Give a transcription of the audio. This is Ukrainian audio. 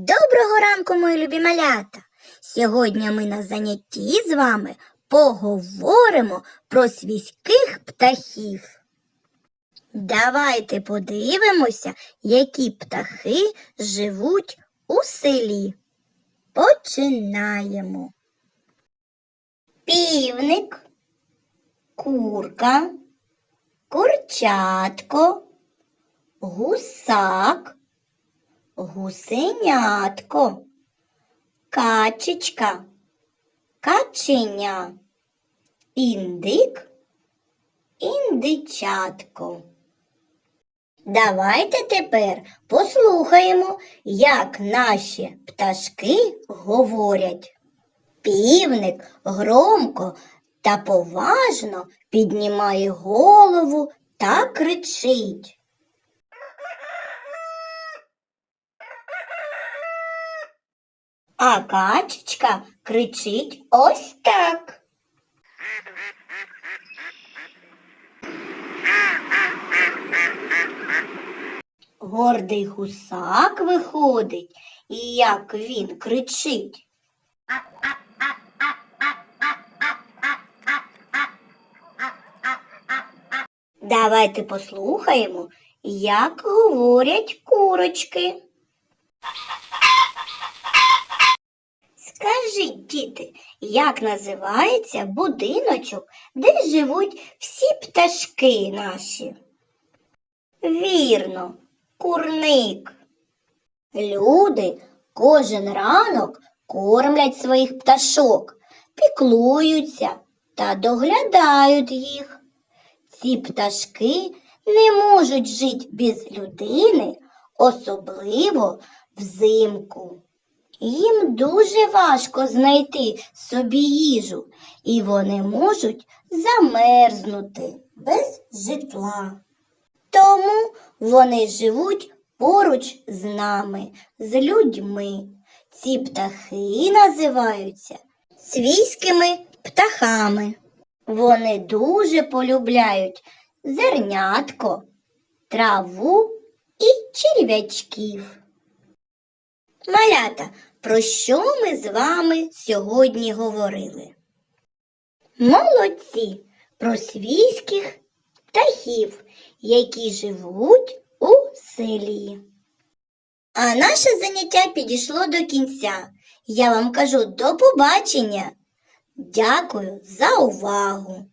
Доброго ранку, мої любі малята! Сьогодні ми на занятті з вами поговоримо про свійських птахів. Давайте подивимося, які птахи живуть у селі. Починаємо. Півник, курка, курчатко, гусак, гусенятко, качечка, каченя, індик, індичатко. Давайте тепер послухаємо, як наші пташки говорять. Півник громко та поважно піднімає голову та кричить. А качечка кричить ось так. Гордий гусак виходить, і як він кричить. Давайте послухаємо, як говорять курочки. Скажіть, діти, як називається будиночок, де живуть всі пташки наші? Вірно, курник. Люди кожен ранок кормлять своїх пташок, піклуються та доглядають їх. Ці пташки не можуть жити без людини, особливо взимку. Їм дуже важко знайти собі їжу, і вони можуть замерзнути без житла. Тому вони живуть поруч з нами, з людьми. Ці птахи називаються свійськими птахами. Вони дуже полюбляють зернятко, траву і черв'ячків. Малята, про що ми з вами сьогодні говорили? Молодці про свійських птахів, які живуть у селі. А наше заняття підійшло до кінця. Я вам кажу до побачення. Дякую за увагу.